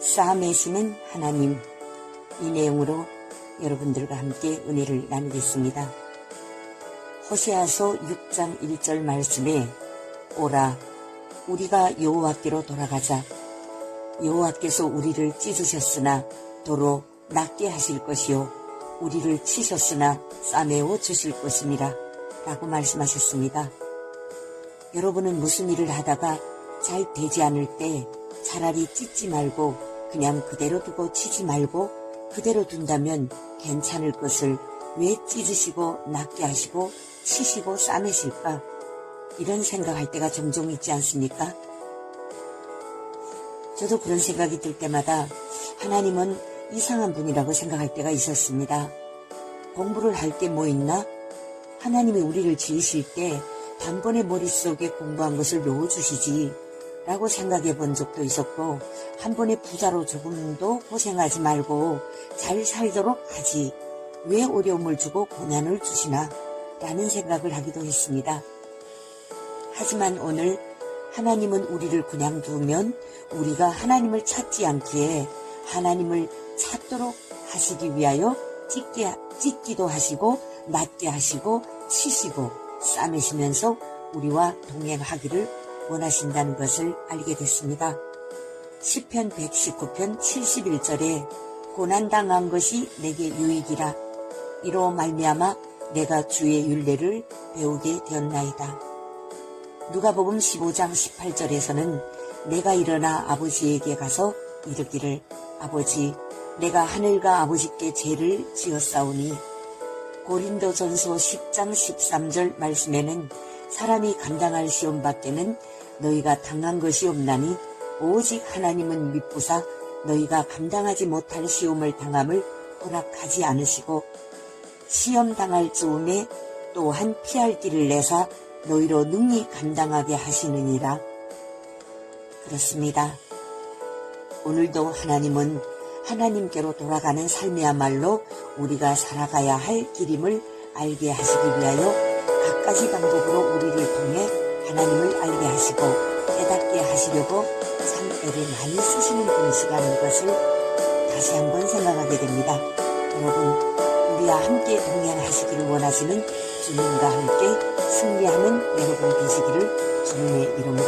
싸매시는 하나님 이 내용으로 여러분들과 함께 은혜를 나누겠습니다. 호세아서 6장 1절 말씀에 오라 우리가 여호와께로 돌아가자 여호와께서 우리를 찢으셨으나 도로 낫게 하실 것이요 우리를 치셨으나 싸매어 주실 것이니라 라고 말씀하셨습니다. 여러분은 무슨 일을 하다가 잘 되지 않을 때 차라리 찢지 말고 그냥 그대로 두고 치지 말고 그대로 둔다면 괜찮을 것을 왜 찢으시고 낫게 하시고 치시고 싸매실까? 이런 생각할 때가 종종 있지 않습니까? 저도 그런 생각이 들 때마다 하나님은 이상한 분이라고 생각할 때가 있었습니다. 공부를 할 게 뭐 있나? 하나님이 우리를 지으실 때 단번에 머릿속에 공부한 것을 넣어주시지 라고 생각해 본 적도 있었고 한 번에 부자로 조금도 고생하지 말고 잘 살도록 하지 왜 어려움을 주고 고난을 주시나 라는 생각을 하기도 했습니다. 하지만 오늘 하나님은 우리를 그냥 두면 우리가 하나님을 찾지 않기에 하나님을 찾도록 하시기 위하여 찢게, 찢기도 하시고 낫게 하시고 치시고 싸매시면서 우리와 동행하기를 원하신다는 것을 알게 됐습니다. 10편 119편 71절에 고난당한 것이 내게 유익이라 이로 말미암아 내가 주의 윤례를 배우게 되었나이다. 누가복음 15장 18절에서는 내가 일어나 아버지에게 가서 이르기를 아버지 내가 하늘과 아버지께 죄를 지었사오니 고린도전서 10장 13절 말씀에는 사람이 감당할 시험 밖에는 너희가 당한 것이 없나니 오직 하나님은 믿부사 너희가 감당하지 못할 시험을 당함을 허락하지 않으시고 시험 당할 즈음에 또한 피할 길을 내사 너희로 능히 감당하게 하시느니라. 그렇습니다. 오늘도 하나님은 하나님께로 돌아가는 삶이야말로 우리가 살아가야 할 길임을 알게 하시기 위하여 갖가지 방법으로 우리를 통해 하나님을 알게 하시고 깨닫게 하시려고 참 애를 많이 쓰시는 분이시라는 것을 다시 한번 생각하게 됩니다. 여러분, 우리와 함께 동행하시기를 원하시는 주님과 함께 승리하는 여러분 되시기를 주님의 이름으로.